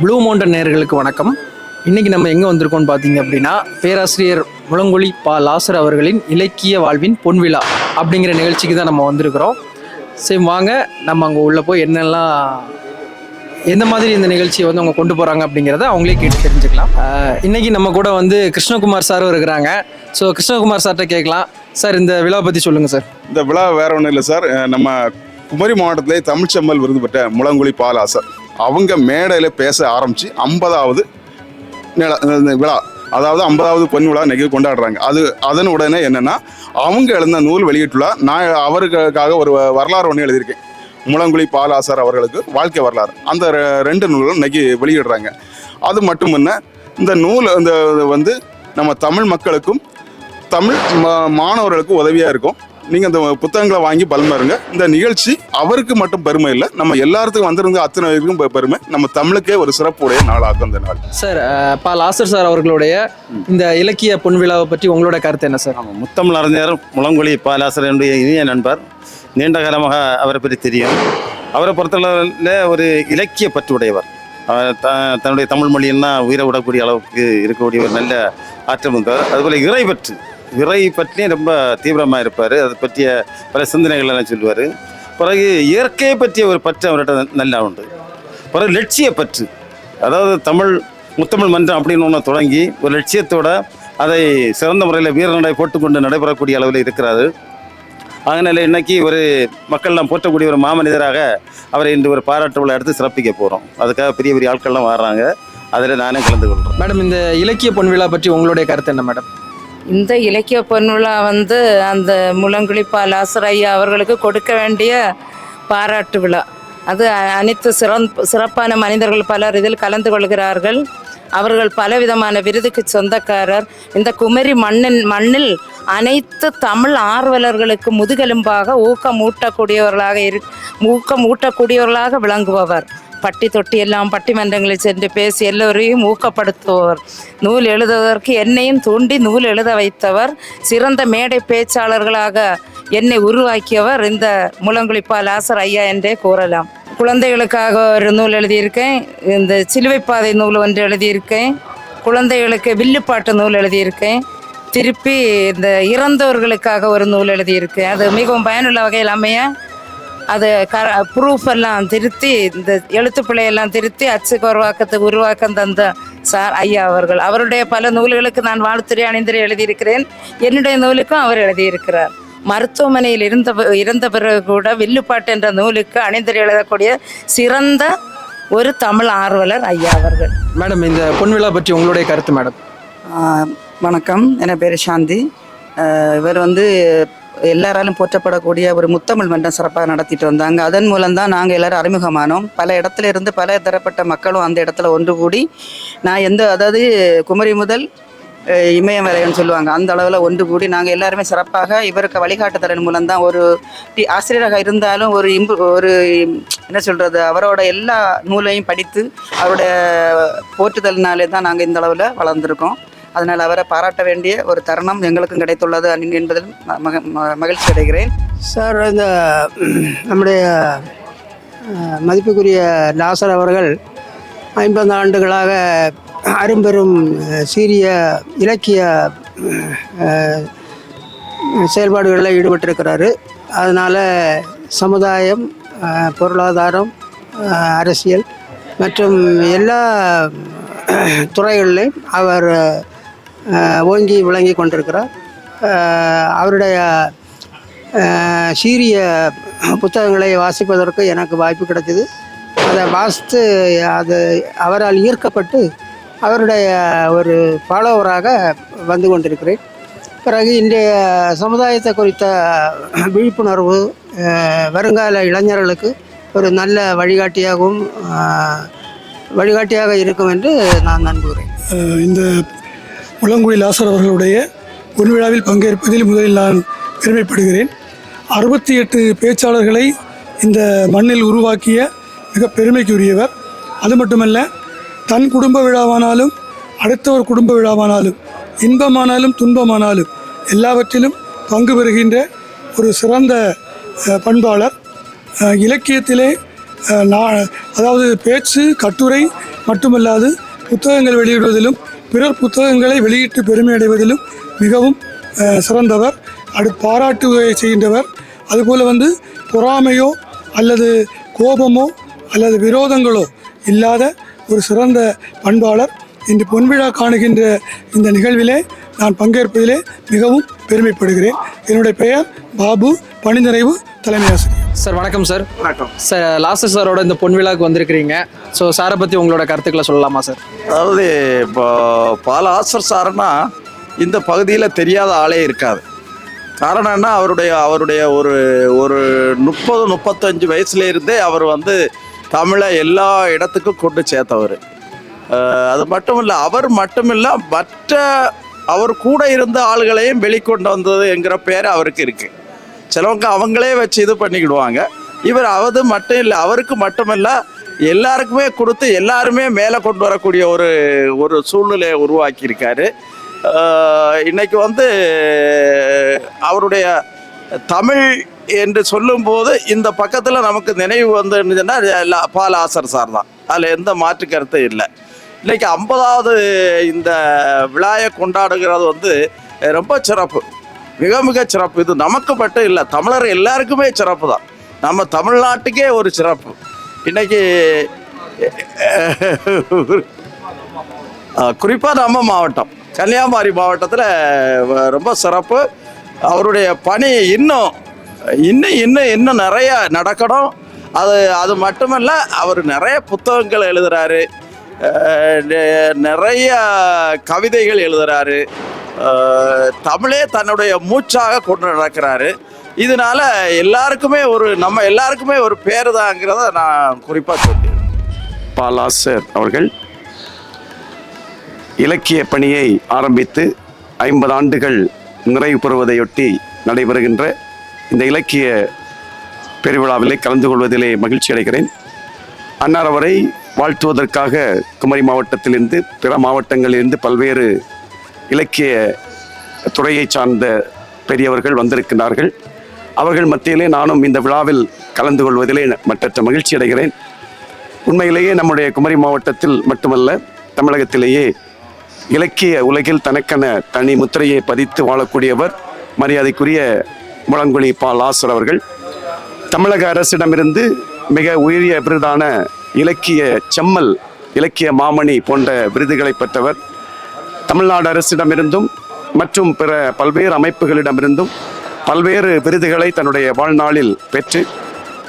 Blue mountain நேர்களுக்கு வணக்கம். இன்றைக்கி நம்ம எங்கே வந்திருக்கோம்னு பார்த்தீங்க அப்படின்னா பேராசிரியர் முழங்கொழி பா. லாசர் அவர்களின் இலக்கிய வாழ்வின் பொன்விழா அப்படிங்கிற நிகழ்ச்சிக்கு தான் நம்ம வந்திருக்கிறோம். சரி வாங்க. நம்ம அங்கே உள்ள போய் என்னெல்லாம் எந்த மாதிரி இந்த நிகழ்ச்சியை வந்து அவங்க கொண்டு போகிறாங்க அப்படிங்கிறத அவங்களே கேட்டு தெரிஞ்சுக்கலாம். இன்றைக்கி நம்ம கூட வந்து கிருஷ்ணகுமார் சாரும் இருக்கிறாங்க. ஸோ கிருஷ்ணகுமார் சார்கிட்ட கேட்கலாம். சார் இந்த விழா பற்றி சொல்லுங்கள் சார். இந்த விழா வேறு ஒன்றும் இல்லை சார். நம்ம குமரி மாவட்டத்திலே தமிழ்ச்செம்மல் விருது பெற்ற முழங்குழி பாலாசர் அவங்க மேடையில் பேச ஆரம்பித்து ஐம்பதாவது விழா அதாவது ஐம்பதாவது பொன் விழா இன்னைக்கு கொண்டாடுறாங்க. அது அதன் உடனே என்னென்னா அவங்க எழுந்த நூல் வெளியிட்டுள்ள நான் அவருக்காக ஒரு வரலாறு ஒன்று எழுதியிருக்கேன். முழங்குழி பாலாசர் அவர்களுக்கு வாழ்க்கை வரலாறு. அந்த ரெண்டு நூலும் இன்னைக்கு வெளியிடுறாங்க. அது மட்டும் என்ன இந்த நூல் இந்த வந்து நம்ம தமிழ் மக்களுக்கும் தமிழ் மா- மாணவர்களுக்கும் உதவியாக இருக்கும். நீங்கள் இந்த புத்தகங்களை வாங்கி பலமா இருங்க இந்த நிகழ்ச்சி அவருக்கு மட்டும் பெருமை இல்லை நம்ம எல்லாத்துக்கும் வந்திருந்த அத்தனை பேருக்கும் பெ- பெருமை. நம்ம தமிழுக்கே ஒரு சிறப்புடைய நாளாகும் இந்த நாள். சார் பா லாசர் சார் அவர்களுடைய இந்த இலக்கிய பொன் விழாவை பற்றி உங்களோட கருத்து என்ன சார்? முத்தமிழ் அறிஞர் முழங்குழி பாலாசர் என்னுடைய இனிய நண்பர். நீண்ட காலமாக அவரை பற்றி தெரியும். அவரை பொறுத்தளவில் ஒரு இலக்கிய பற்றுடையவர். தன்னுடைய தமிழ் மொழின்னா உயிரை விடக்கூடிய அளவுக்கு இருக்கக்கூடிய ஒரு நல்ல ஆற்றல் வந்தவர் அதுபோல் இறை பற்று இறை பற்றியும் ரொம்ப தீவிரமாக இருப்பார். அதை பற்றிய பல சிந்தனைகள் எல்லாம் சொல்லுவார். பிறகு இயற்கையை பற்றிய ஒரு பற்று அவர்கிட்ட நல்லா உண்டு. பிறகு லட்சிய பற்று. அதாவது தமிழ் முத்தமிழ் மன்றம் அப்படின்னு ஒன்று தொடங்கி ஒரு லட்சியத்தோட அதை சிறந்த முறையில் வீரநடை போட்டுக்கொண்டு நடைபெறக்கூடிய அளவில் இருக்கிறாரு. அதனால் இன்னைக்கு ஒரு மக்கள்லாம் போற்றக்கூடிய ஒரு மாமனிதராக அவரை இன்று ஒரு பாராட்டு விழா எடுத்து சிறப்பிக்க போகிறோம் அதுக்காக பெரிய பெரிய ஆட்கள்லாம் வர்றாங்க. அதில் நானே கலந்து கொள்கிறேன் மேடம் இந்த இலக்கிய பொன் விழா பற்றி உங்களுடைய கருத்து என்ன மேடம்? இந்த இலக்கிய பொன்விழா வந்து அந்த முழங்குழி பாலாசர் ஐயா அவர்களுக்கு கொடுக்க வேண்டிய பாராட்டு விழா. அது அனைத்து சிறந் சிறப்பான மனிதர்கள் பலர் இதில் கலந்து கொள்கிறார்கள். அவர்கள் பலவிதமான விருதுக்கு சொந்தக்காரர். இந்த குமரி மண்ணின் மண்ணில் அனைத்து தமிழ் ஆர்வலர்களுக்கு முதுகெலும்பாக ஊக்கம் ஊட்டக்கூடியவர்களாக இரு ஊக்கம் ஊட்டக்கூடியவர்களாக விளங்குபவர். பட்டி தொட்டி எல்லாம் பட்டிமன்றங்களில் சென்று பேசி எல்லோரையும் ஊக்கப்படுத்துவர் நூல் எழுதுவதற்கு என்னையும் தூண்டி நூல் எழுத வைத்தவர் சிறந்த மேடை பேச்சாளர்களாக என்னை உருவாக்கியவர் இந்த முழங்குளிப்பா லாசர் ஐயா என்றே கூறலாம் குழந்தைகளுக்காக ஒரு நூல் எழுதியிருக்கேன் இந்த சிலுவைப்பாதை நூல் ஒன்று எழுதியிருக்கேன் குழந்தைகளுக்கு வில்லுப்பாட்டு நூல் எழுதியிருக்கேன் திருப்பி இந்த இறந்தவர்களுக்காக ஒரு நூல் எழுதியிருக்கேன் அது மிகவும் பயனுள்ள வகையில் அமைய அது க ப்ரூஃப் எல்லாம் திருத்தி இந்த எழுத்து பிழையெல்லாம் திருத்தி அச்சுக்கு உருவாக்கத்துக்கு உருவாக்கம் தந்த சார் ஐயா அவர்கள். அவருடைய பல நூல்களுக்கு நான் வாழ்த்துறை அணிந்துரை எழுதியிருக்கிறேன். என்னுடைய நூலுக்கும் அவர் எழுதியிருக்கிறார். மருத்துவமனையில் இருந்த ப- இருந்த பிறகு கூட வில்லுப்பாட்டு என்ற நூலுக்கு அணிந்துரை எழுதக்கூடிய சிறந்த ஒரு தமிழ் ஆர்வலர் ஐயா அவர்கள். மேடம் இந்த பொன் விழா பற்றி உங்களுடைய கருத்து மேடம்? வணக்கம். என் பேர் சாந்தி. இவர் வந்து எல்லாராலும் போற்றப்படக்கூடிய ஒரு முத்தமிழ் மன்றம் சிறப்பாக நடத்திட்டு வந்தாங்க. அதன் மூலம்தான் நாங்கள் எல்லாரும் அறிமுகமானோம். பல இடத்துல இருந்து பல தரப்பட்ட மக்களும் அந்த இடத்துல ஒன்று கூடி நான் எந்த அதாவது குமரி முதல் இமயம் வரையன்னு சொல்லுவாங்க. அந்த அளவில் ஒன்று கூடி நாங்கள் எல்லாருமே சிறப்பாக இவருக்கு வழிகாட்டுதலின் மூலம்தான் ஒரு டி- ஆசிரியராக இருந்தாலும் ஒரு இம்பு ஒரு என்ன சொல்கிறது அவரோட எல்லா நூலையும் படித்து அவரோட போற்றுதல்னாலே தான் நாங்கள் இந்த அளவில் வளர்ந்துருக்கோம். அதனால் அவரை பாராட்ட வேண்டிய ஒரு தருணம் எங்களுக்கும் கிடைத்துள்ளது என்பதில் ம- மக- மகிழ்ச்சி அடைகிறேன். சார் இந்த நம்முடைய மதிப்புக்குரிய லாசர் அவர்கள் ஐம்பது ஆண்டுகளாக அரும்பெரும் சீரிய இலக்கிய செயல்பாடுகளில் ஈடுபட்டிருக்கிறாரு. அதனால் சமுதாயம் பொருளாதாரம் அரசியல் மற்றும் எல்லா துறைகளிலும் அவர் ஓங்கி விளங்கி கொண்டிருக்கிறார். அவருடைய சீரிய புத்தகங்களை வாசிப்பதற்கு எனக்கு வாய்ப்பு கிடைத்தது. அதை வாசித்து அது அவரால் ஈர்க்கப்பட்டு அவருடைய ஒரு ஃபாலோவராக வந்து கொண்டிருக்கிறேன். பிறகு இன்றைய சமுதாயத்தை குறித்த விழிப்புணர்வு வருங்கால இளைஞர்களுக்கு ஒரு நல்ல வழிகாட்டியாகவும் வழிகாட்டியாக இருக்கும் என்று நான் நம்புகிறேன். இந்த முழங்குழி லாசர் அவர்களுடைய பொன்விழாவில் பங்கேற்பதில் முதலில் நான் பெருமைப்படுகிறேன். அறுபத்தி எட்டு பேச்சாளர்களை இந்த மண்ணில் உருவாக்கிய மிக பெருமைக்குரியவர். அது மட்டுமல்ல தன் குடும்ப விழாவானாலும் அடுத்தவர் குடும்ப விழாவானாலும் இன்பமானாலும் துன்பமானாலும் எல்லாவற்றிலும் பங்கு பெறுகின்ற ஒரு சிறந்த பண்பாளர். இலக்கியத்திலே நான் அதாவது பேச்சு கட்டுரை மட்டுமல்லாது புத்தகங்கள் வெளியிடுவதிலும் பிறர் புத்தகங்களை வெளியிட்டு பெருமை அடைவதிலும் மிகவும் சிறந்தவர். அடு பாராட்டு செய்கின்றவர். அதுபோல் வந்து பொறாமையோ அல்லது கோபமோ அல்லது விரோதங்களோ இல்லாத ஒரு சிறந்த பண்பாளர். இன்று பொன்விழா காணுகின்ற இந்த நிகழ்விலே நான் பங்கேற்பதிலே மிகவும் பெருமைப்படுகிறேன். என்னுடைய பெயர் பாபு பணிநிறைவு தலைமை ஆசிரியர். சார் வணக்கம் சார். வணக்கம். சார் லாஸ்டர் சாரோட இந்த பொன் விழாக்கு வந்திருக்கிறீங்க. ஸோ சாரை பற்றி உங்களோட கருத்துக்களை சொல்லலாமா சார்? அதாவது இப்போ பால ஆசர் சார்னா இந்த பகுதியில் தெரியாத ஆளே இருக்காது. காரணம் என்ன? அவருடைய அவருடைய ஒரு ஒரு முப்பது முப்பத்தஞ்சு வயசுல இருந்தே அவர் வந்து தமிழை எல்லா இடத்துக்கும் கொண்டு சேர்த்தவர். அது மட்டும் இல்லை அவர் மட்டும் இல்லை மற்ற அவர் கூட இருந்த ஆளுகளையும் வெளிக்கொண்டு வந்தது என்கிற பேர் அவருக்கு இருக்கு. சிலவங்க அவங்களே வச்சு இது பண்ணிக்கிடுவாங்க. இவர் அது மட்டும் இல்லை அவருக்கு மட்டுமல்ல எல்லாருக்குமே கொடுத்து எல்லாருமே மேலே கொண்டு வரக்கூடிய ஒரு ஒரு சூழ்நிலையை உருவாக்கியிருக்காரு. இன்னைக்கு வந்து அவருடைய தமிழ் என்று சொல்லும்போது இந்த பக்கத்தில் நமக்கு நினைவு வந்து பால் ஆசர் சார் தான். அதில் எந்த மாற்று கருத்தும் இல்லை. இன்னைக்கு ஐம்பதாவது இந்த விழாயை கொண்டாடுகிறது வந்து ரொம்ப சிறப்பு. மிக மிக சிறப்பு. இது நமக்கு மட்டும் இல்லை தமிழர் எல்லாருக்குமே சிறப்பு தான். நம்ம தமிழ்நாட்டுக்கே ஒரு சிறப்பு. இன்னைக்கு குறிப்பாக நம்ம மாவட்டம். கன்னியாகுமரி மாவட்டத்தில் ரொம்ப சிறப்பு. அவருடைய பணி இன்னும் இன்னும் இன்னும் இன்னும் நிறைய நடக்கணும். அது அது மட்டுமல்ல அவர் நிறைய புத்தகங்கள் எழுதுறாரு. நிறைய கவிதைகள் எழுதுறாரு. தமிழே தன்னுடைய மூச்சாக கொண்டு நடக்கிறாரு. இதனால எல்லாருக்குமே ஒரு நம்ம எல்லாருக்குமே ஒரு பேர் தாங்கிறத நான் குறிப்பாக சொல்லிடுறேன். பாலாசர் அவர்கள் இலக்கிய பணியை ஆரம்பித்து ஐம்பது ஆண்டுகள் நிறைவு பெறுவதையொட்டி நடைபெறுகின்ற இந்த இலக்கிய பெருவிழாவிலே கலந்து கொள்வதிலே மகிழ்ச்சி அடைகிறேன். அன்னார் அவரை வாழ்த்துவதற்காக குமரி மாவட்டத்திலிருந்து பிற மாவட்டங்களிலிருந்து பல்வேறு இலக்கிய துறையை சார்ந்த பெரியவர்கள் வந்திருக்கிறார்கள் அவர்கள் மத்தியிலே நானும் இந்த விழாவில் கலந்து கொள்வதிலே மற்றற்ற மகிழ்ச்சி அடைகிறேன். உண்மையிலேயே நம்முடைய குமரி மாவட்டத்தில் மட்டுமல்ல தமிழகத்திலேயே இலக்கிய உலகில் தனக்கென தனி முத்திரையை பதித்து வாழக்கூடியவர் மரியாதைக்குரிய முழங்குழி பா லாசர் அவர்கள். தமிழக அரசிடமிருந்து மிக உயரிய விருதான இலக்கிய செம்மல் இலக்கிய மாமணி போன்ற விருதுகளை பெற்றவர் தமிழ்நாடு அரசிடமிருந்தும் மற்றும் பிற பல்வேறு அமைப்புகளிடமிருந்தும் பல்வேறு விருதுகளை தன்னுடைய வாழ்நாளில் பெற்று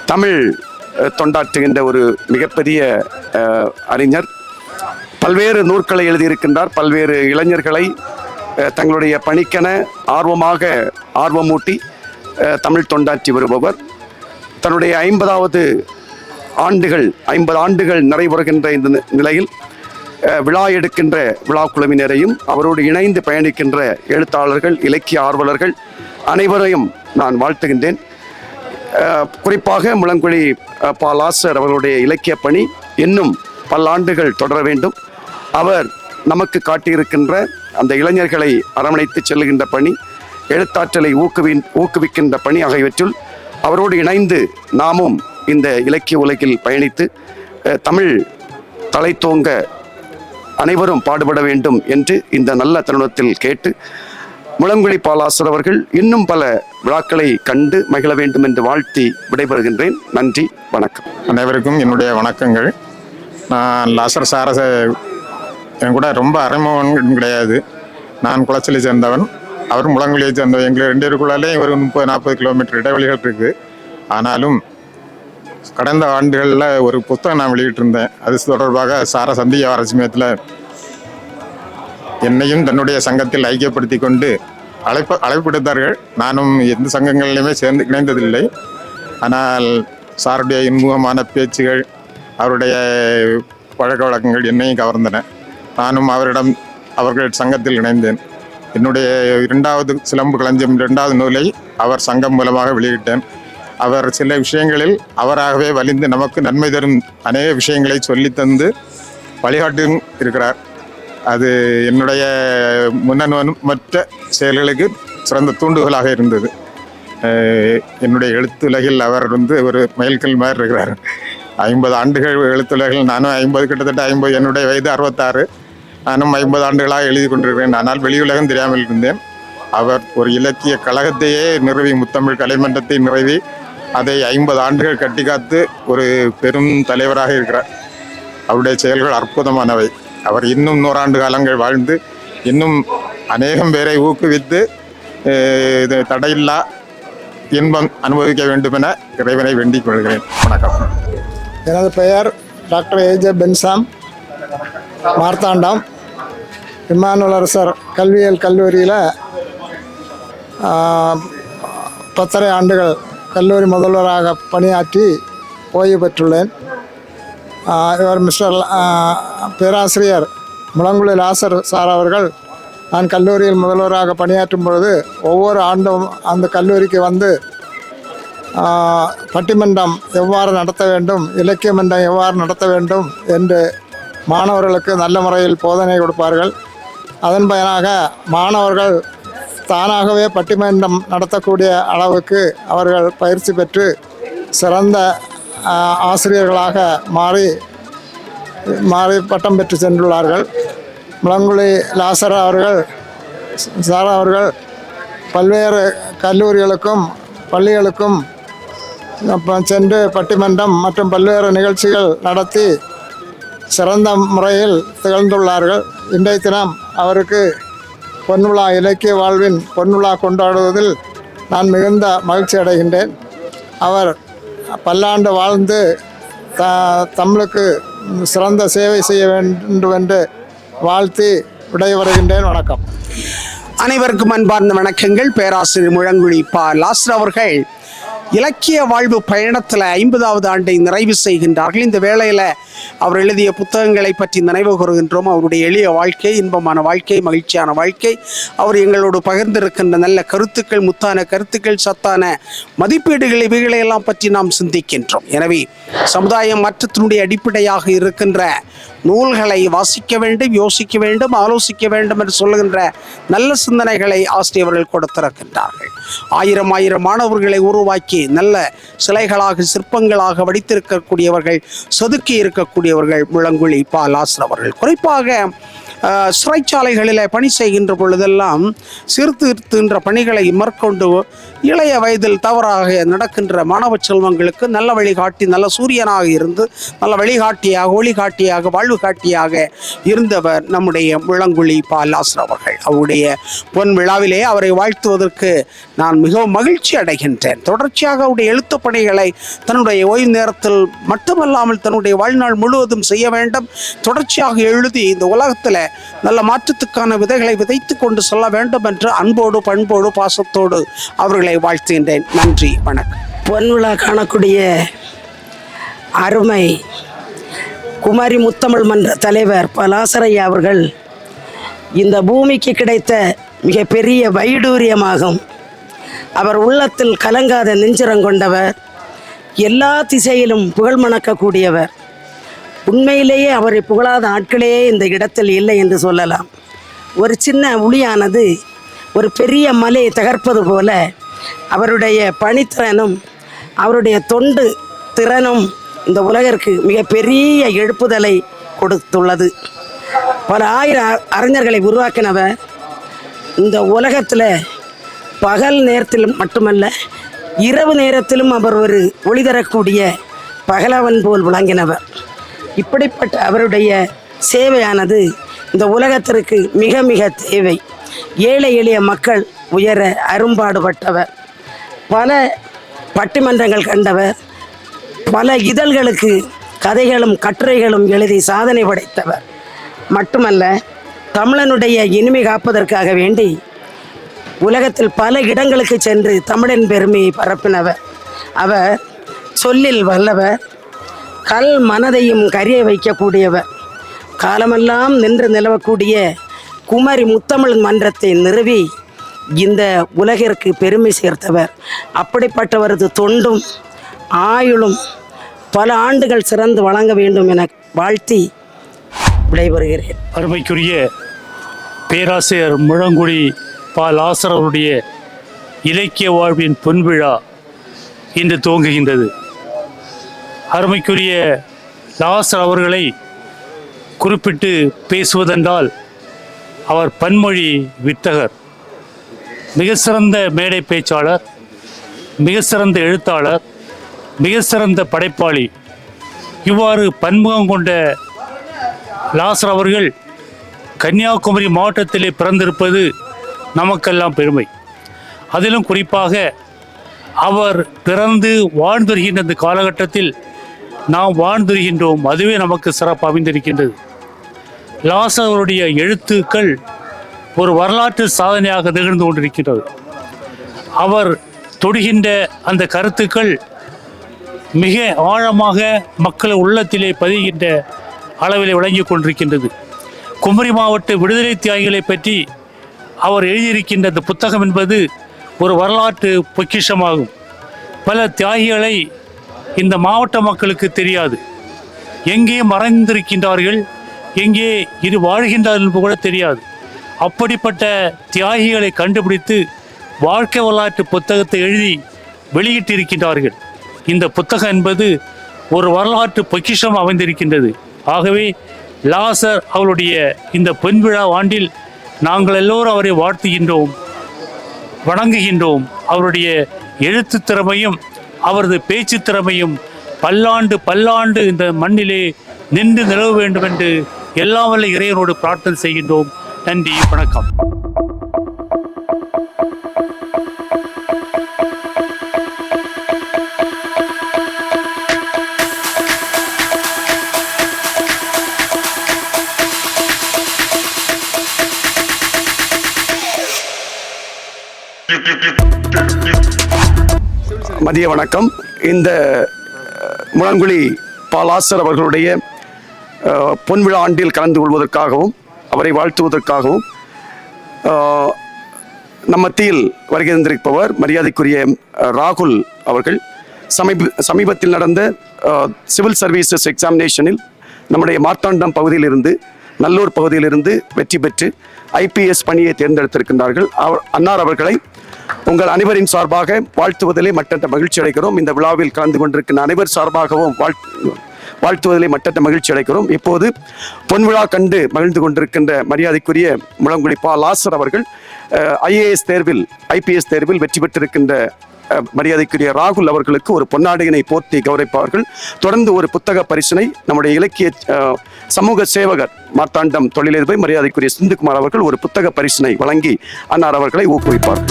தமிழ் தொண்டாற்றுகின்ற ஒரு மிகப்பெரிய அறிஞர். பல்வேறு நூற்களை எழுதியிருக்கின்றார். பல்வேறு இளைஞர்களை தங்களுடைய பணிக்கென ஆர்வமாக ஆர்வமூட்டி தமிழ் தொண்டாற்றி வருபவர். தன்னுடைய ஐம்பதாவது ஆண்டுகள் ஐம்பது ஆண்டுகள் நிறைவுறுகின்ற இந்த நி- நிலையில் விழா எடுக்கின்ற விழா குழுவினரையும் அவரோடு இணைந்து பயணிக்கின்ற எழுத்தாளர்கள் இலக்கிய ஆர்வலர்கள் அனைவரையும் நான் வாழ்த்துகின்றேன். குறிப்பாக முழங்குழி பாலாசர் அவர்களுடைய இலக்கிய பணி இன்னும் பல்லாண்டுகள் தொடர வேண்டும். அவர் நமக்கு காட்டியிருக்கின்ற அந்த இளைஞர்களை அரவணைத்து செல்லுகின்ற பணி எழுத்தாற்றலை ஊக்குவின் ஊக்குவிக்கின்ற பணி ஆகியவற்றுள் அவரோடு இணைந்து நாமும் இந்த இலக்கிய உலகில் பயணித்து தமிழ் தலைத்தோங்க அனைவரும் பாடுபட வேண்டும் என்று இந்த நல்ல தருணத்தில் கேட்டு முழங்குழி பாலாசர் அவர்கள் இன்னும் பல விழாக்களை கண்டு மகிழ வேண்டும் என்று வாழ்த்தி விடைபெறுகின்றேன். நன்றி வணக்கம். அனைவருக்கும் என்னுடைய வணக்கங்கள். நான் லாசர் சாரச என் கூட ரொம்ப அறிமுகம் கிடையாது. நான் குளச்சலை சேர்ந்தவன். அவர் முழங்குழியை சேர்ந்தவன் எங்கள் ரெண்டு பேருக்குள்ளாலே ஒரு முப்பது நாற்பது கிலோமீட்டர் இடைவெளிகள் இருக்குது ஆனாலும் கடந்த ஆண்டுகளில் ஒரு புத்தகம் நான் வெளியிட்டிருந்தேன். அது தொடர்பாக சார சந்திய சமயத்தில் என்னையும் தன்னுடைய சங்கத்தில் ஐக்கியப்படுத்தி கொண்டு அழைப்பு அழைப்பிடுத்தார்கள் நானும் எந்த சங்கங்களிலுமே சேர்ந்து இணைந்ததில்லை. ஆனால் சாருடைய இன்முகமான பேச்சுகள் அவருடைய பழக்க வழக்கங்கள் என்னையும் கவர்ந்தன. நானும் அவரிடம் அவர்கள் சங்கத்தில் இணைந்தேன். என்னுடைய இரண்டாவது சிலம்பு களஞ்சியம் இரண்டாவது நூலை அவர் சங்கம் மூலமாக வெளியிட்டேன். அவர் சில விஷயங்களில் அவராகவே வலிந்து நமக்கு நன்மை தரும் அநேக விஷயங்களை சொல்லித் தந்து வழிகாட்டும் இருக்கிறார். அது என்னுடைய முன்னணு மற்ற செயல்களுக்கு சிறந்த தூண்டுகோலாக இருந்தது. என்னுடைய எழுத்துலகில் அவர் வந்து ஒரு மயில்கல் மாதிரி இருக்கிறார். ஐம்பது ஆண்டுகள் எழுத்துலகில் நானும் ஐம்பது கிட்டத்தட்ட ஐம்பது என்னுடைய வயது அறுபத்தாறு. நானும் ஐம்பது ஆண்டுகளாக எழுதி கொண்டிருக்கிறேன். ஆனால் வெளியுலகம் தெரியாமல் இருந்தேன். அவர் ஒரு இலக்கிய கழகத்தையே நிறுவி முத்தமிழ் கலைமன்றத்தை நிறுவி அதை ஐம்பது ஆண்டுகள் கட்டி காத்து ஒரு பெரும் தலைவராக இருக்கிறார். அவருடைய செயல்கள் அற்புதமானவை. அவர் இன்னும் நூறாண்டு காலங்கள் வாழ்ந்து இன்னும் அநேகம் பேரை ஊக்குவித்து இது தடையில்லா இன்பம் அனுபவிக்க வேண்டும் என இறைவனை வேண்டிக் கொள்கிறேன். வணக்கம். எனது பெயர் doctor A J Bensam Marthandam. Immanuel Arasar கல்வியியல் கல்லூரியில் பத்தரை ஆண்டுகள் கல்லூரி முதல்வராக பணியாற்றி ஓய்வு பெற்றுள்ளேன். இவர் மிஸ்டர் பேராசிரியர் முழங்குழி லாசர் சார் அவர்கள் நான் கல்லூரியில் முதல்வராக பணியாற்றும் பொழுது ஒவ்வொரு ஆண்டும் அந்த கல்லூரிக்கு வந்து பட்டிமன்றம் எவ்வாறு நடத்த வேண்டும் இலக்கிய மன்றம் எவ்வாறு நடத்த வேண்டும் என்று மாணவர்களுக்கு நல்ல முறையில் போதனை கொடுப்பார்கள். அதன் பயனாக மாணவர்கள் தானாகவே பட்டிமன்றம் நடத்தக்கூடிய அளவுக்கு அவர்கள் பயிற்சி பெற்று சிறந்த ஆசிரியர்களாக மாறி மாறி பட்டம் பெற்று சென்றுள்ளார்கள். முழங்குழி லாசர் அவர்கள் சார் அவர்கள் பல்வேறு கல்லூரிகளுக்கும் பள்ளிகளுக்கும் சென்று பட்டிமன்றம் மற்றும் பல்வேறு நிகழ்ச்சிகள் நடத்தி சிறந்த முறையில் திகழ்ந்துள்ளார்கள். இன்றைய தினம் அவருக்கு பொன்விழா இலக்கிய வாழ்வின் பொன்விழா கொண்டாடுவதில் நான் மிகுந்த மகிழ்ச்சி அடைகின்றேன். அவர் பல்லாண்டு வாழ்ந்து த தமிழுக்கு சிறந்த சேவை செய்ய வேண்டும் என்று வாழ்த்தி விடைபெறுகின்றேன் வணக்கம். அனைவருக்கும் அன்பார்ந்த வணக்கங்கள். பேராசிரியர் முழங்குழி பா. லாஸ்டர் அவர்கள் இலக்கிய வாழ்வு பயணத்தில் ஐம்பதாவது ஆண்டை நிறைவு செய்கின்றார்கள். இந்த வேளையில் அவர் எழுதிய புத்தகங்களை பற்றி நினைவு கூறுகின்றோம். அவருடைய எளிய வாழ்க்கை இன்பமான வாழ்க்கை மகிழ்ச்சியான வாழ்க்கை. அவர் எங்களோடு பகிர்ந்திருக்கின்ற நல்ல கருத்துக்கள் முத்தான கருத்துக்கள் சத்தான மதிப்பீடுகள் இவைகளை எல்லாம் பற்றி நாம் சிந்திக்கின்றோம். எனவே சமுதாயம் மாற்றத்தினுடைய அடிப்படையாக இருக்கின்ற நூல்களை வாசிக்க வேண்டும் யோசிக்க வேண்டும் ஆலோசிக்க வேண்டும் என்று சொல்லுகின்ற நல்ல சிந்தனைகளை ஆசிரியர்கள் கொடுத்திருக்கின்றார்கள். ஆயிரம் ஆயிரம் மாணவர்களை உருவாக்கி நல்ல சிலைகளாக சிற்பங்களாக வடித்திருக்கக்கூடியவர்கள் செதுக்கி இருக்கக்கூடியவர்கள் முழங்குழி பாலாசர் அவர்கள். குறிப்பாக சிறைச்சாலைகளில் பணி செய்கின்ற பொழுதெல்லாம் சீர்திருத்துகின்ற பணிகளை மேற்கொண்டு இளைய வயதில் தவறாக நடக்கின்ற மாணவ செல்வங்களுக்கு நல்ல வழிகாட்டி நல்ல சூரியனாக இருந்து நல்ல வழிகாட்டியாக ஒளிகாட்டியாக வாழ்வு காட்டியாக இருந்தவர் நம்முடைய முழங்குழி பாலாசர் அவர்கள். அவருடைய பொன் விழாவிலே அவரை வாழ்த்துவதற்கு நான் மிகவும் மகிழ்ச்சி அடைகின்றேன். தொடர்ச்சியாக அவருடைய எழுத்து பணிகளை தன்னுடைய ஓய்வு நேரத்தில் மட்டுமல்லாமல் தன்னுடைய வாழ்நாள் முழுவதும் செய்ய வேண்டும். தொடர்ச்சியாக எழுதி இந்த உலகத்தில் நல்ல மாற்றத்துக்கான விதைகளை விதைத்து கொண்டு செல்ல வேண்டும் என்று அன்போடு பண்போடு பாசத்தோடு அவர்களை வாழ்த்துகின்றேன். நன்றி வணக்கம். பொன்விழா காணக்கூடிய அருமை குமாரி முத்தமிழ் மன்ற தலைவர் பலாசரையா அவர்கள் இந்த பூமிக்கு கிடைத்த மிகப்பெரிய வைடூரியமாகும். அவர் உள்ளத்தில் கலங்காத நெஞ்சிரம் கொண்டவர். எல்லா திசையிலும் புகழ் மணக்கக்கூடியவர். உண்மையிலேயே அவரை புகழாத ஆட்களே இந்த இடத்தில் இல்லை என்று சொல்லலாம். ஒரு சின்ன உளியானது ஒரு பெரிய மலையை தகர்ப்பது போல அவருடைய பணித்திறனும் அவருடைய தொண்டு திறனும் இந்த உலகிற்கு மிகப்பெரிய எழுப்புதலை கொடுத்துள்ளது. பல ஆயிரம் அறிஞர்களை உருவாக்கினவர் இந்த உலகத்தில் பகல் நேரத்தில் மட்டுமல்ல இரவு நேரத்திலும் அவர் ஒரு ஒளி தரக்கூடிய பகலவன் போல் விளங்கினவர். இப்படிப்பட்ட அவருடைய சேவையானது இந்த உலகத்திற்கு மிக மிக தேவை. ஏழை எளிய மக்கள் உயர அரும்பாடுபட்டவர். பல பட்டிமன்றங்கள் கண்டவர். பல இதழ்களுக்கு கதைகளும் கட்டுரைகளும் எழுதி சாதனை படைத்தவர். மட்டுமல்ல தமிழனுடைய இனிமை காப்பதற்காக வேண்டி உலகத்தில் பல இடங்களுக்கு சென்று தமிழின் பெருமையை பரப்பினவர். அவர் சொல்லில் வல்லவர். கல் மனதையும் கரிய வைக்கக்கூடியவர். காலமெல்லாம் நின்று நிலவக்கூடிய குமரி முத்தமிழ் மன்றத்தை நிறுவி இந்த உலகிற்கு பெருமை சேர்த்தவர். அப்படிப்பட்டவரது தொண்டும் ஆயுளும் பல ஆண்டுகள் சிறந்து வழங்க வேண்டும் என வாழ்த்தி விடைபெறுகிறேன். அருமைக்குரிய பேராசிரியர் முழங்குடி பால் லாசர் அவருடைய இலக்கிய வாழ்வின் பொன்விழா இன்று துவங்குகின்றது. அருமைக்குரிய லாசர் அவர்களை குறிப்பிட்டு பேசுவதென்றால் அவர் பன்மொழி வித்தகர் மிக சிறந்த மேடை பேச்சாளர் மிக சிறந்த எழுத்தாளர் மிக சிறந்த படைப்பாளி. இவ்வாறு பன்முகம் கொண்ட லாசர் அவர்கள் கன்னியாகுமரி மாவட்டத்திலே பிறந்திருப்பது நமக்கெல்லாம் பெருமை. அதிலும் குறிப்பாக அவர் பிறந்து வாழ்ந்து வருகின்ற இந்த காலகட்டத்தில் நாம் வாழ்ந்திருக்கின்றோம். அதுவே நமக்கு சிறப்பு அமைந்திருக்கின்றது. லாசர் எழுத்துக்கள் ஒரு வரலாற்று சாதனையாக நிகழ்ந்து கொண்டிருக்கின்றது. அவர் தொடுகின்ற அந்த கருத்துக்கள் மிக ஆழமாக மக்கள் உள்ளத்திலே பதிகின்ற அளவிலே விளங்கிக் கொண்டிருக்கின்றது. குமரி மாவட்ட விடுதலை தியாகிகளை பற்றி அவர் எழுதியிருக்கின்ற அந்த புத்தகம் என்பது ஒரு வரலாற்று பொக்கிஷமாகும். பல தியாகிகளை இந்த மாவட்ட மக்களுக்கு தெரியாது. எங்கே மறைந்திருக்கின்றார்கள் எங்கே இது வாழ்கின்றார்கள் என்று கூட தெரியாது. அப்படிப்பட்ட தியாகிகளை கண்டுபிடித்து வாழ்க்கை வரலாற்று புத்தகத்தை எழுதி வெளியிட்டிருக்கின்றார்கள். இந்த புத்தகம் என்பது ஒரு வரலாற்று பொக்கிஷம் அமைந்திருக்கின்றது. ஆகவே லாசர் அவருடைய இந்த பெண் விழா ஆண்டில் நாங்கள் எல்லோரும் அவரை வாழ்த்துகின்றோம் வணங்குகின்றோம். அவருடைய எழுத்து திறமையும் அவரது பேச்சு திறமையும் பல்லாண்டு பல்லாண்டு இந்த மண்ணிலே நின்று நிலவ வேண்டும் என்று எல்லாம் வல்ல இறைவனோடு பிரார்த்தனை செய்கின்றோம். நன்றி வணக்கம். மதிய வணக்கம். இந்த முழங்குழி பாலாசர் அவர்களுடைய பொன்விழா ஆண்டில் கலந்து கொள்வதற்காகவும் அவரை வாழ்த்துவதற்காகவும் அஹ், நம் மத்தியில் வருகை தந்திருப்பவர் மரியாதைக்குரிய ராகுல் அவர்கள். சமீப சமீபத்தில் நடந்த சிவில் சர்வீசஸ் எக்ஸாமினேஷனில் நம்முடைய மார்த்தாண்டம் பகுதியிலிருந்து நல்லூர் பகுதியிலிருந்து வெற்றி பெற்று ஐபிஎஸ் பணியை தேர்ந்தெடுத்திருக்கின்றார்கள். அவர் அன்னார் அவர்களை உங்கள் அனைவரின் சார்பாக வாழ்த்துவதிலே மட்டற்ற மகிழ்ச்சி அடைகிறோம். இந்த விழாவில் கலந்து கொண்டிருக்கின்ற அனைவர் சார்பாகவும் வாழ்த்து வாழ்த்துவதிலே மட்டற்ற மகிழ்ச்சி அடைகிறோம். இப்போது பொன்விழா கண்டு மகிழ்ந்து கொண்டிருக்கின்ற மரியாதைக்குரிய முழங்குடி பா லாசர் அவர்கள் ஐஏஎஸ் தேர்வில் ஐபிஎஸ் தேர்வில் வெற்றி பெற்றிருக்கின்ற மரியாதைக்குரிய ராகுல் அவர்களுக்கு ஒரு பொன்னாடையினை போர்த்தி கௌரவிப்பார்கள். தொடர்ந்து ஒரு புத்தக பரிசனை நம்முடைய இலக்கிய சமூக சேவகர் மார்த்தாண்டம் தொழிலதிபர் மரியாதைக்குரிய சிந்துகுமார் அவர்கள் ஒரு புத்தக பரிசனை வழங்கி அன்னார் அவர்களை ஊக்குவிப்பார்.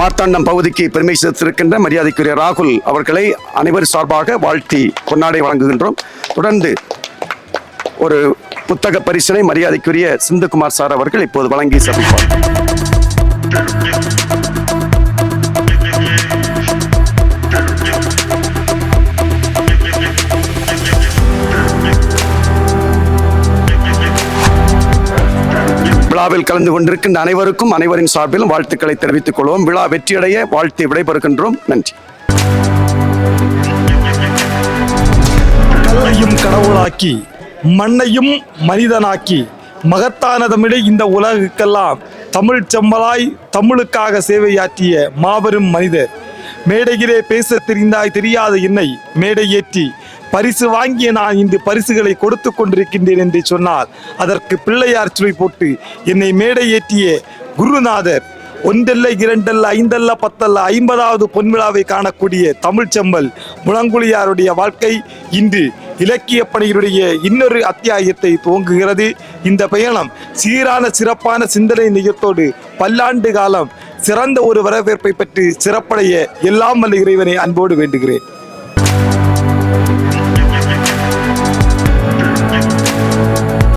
மார்த்தாண்டம் பகுதிக்கு பெருமை சேர்த்திருக்கின்ற மரியாதைக்குரிய ராகுல் அவர்களை அனைவர் சார்பாக வாழ்த்தி பொன்னாடை வழங்குகின்றோம். தொடர்ந்து ஒரு புத்தக பரிசனை மரியாதைக்குரிய சிந்துகுமார் சார் அவர்கள் இப்போது வழங்கி சபிப்பார் விழாவில் கலந்து கொண்டிருக்கின்ற அனைவருக்கும் அனைவரின் சார்பிலும் வாழ்த்துக்களை தெரிவித்துக் கொள்வோம். விழா வெற்றியடைய வாழ்த்து விடைபெறுகின்றோம். நன்றி. கல்லையும் கடவுளாக்கி மண்ணையும் மனிதனாக்கி மகத்தானதமிட இந்த உலகுக்கெல்லாம் தமிழ் செம்மலாய் தமிழுக்காக சேவையாற்றிய மாபெரும் மனிதர். மேடையிலே பேச தெரிந்தாய் தெரியாத என்னை மேடை ஏற்றி பரிசு வாங்கிய நான் இன்று பரிசுகளை கொடுத்து கொண்டிருக்கின்றேன் என்று சொன்னார் அதற்கு பிள்ளையார் சுவை போட்டு என்னை மேடை ஏற்றிய குருநாதர் ஒன்றல்ல இரண்டல்ல ஐந்தல்ல பத்தல்ல ஐம்பதாவது பொன்விழாவை காணக்கூடிய தமிழ்ச்செம்மல் முழங்குழியாருடைய வாழ்க்கை இன்று இலக்கிய பணிகளுடைய இன்னொரு அத்தியாயத்தை துவங்குகிறது. இந்த பயணம் சீரான சிறப்பான சிந்தனை நிகழ்த்தோடு பல்லாண்டு காலம் சிறந்த ஒரு வரவேற்பை பற்றி சிறப்படைய எல்லாம் வல்ல இறைவனை அன்போடு வேண்டுகிறேன்.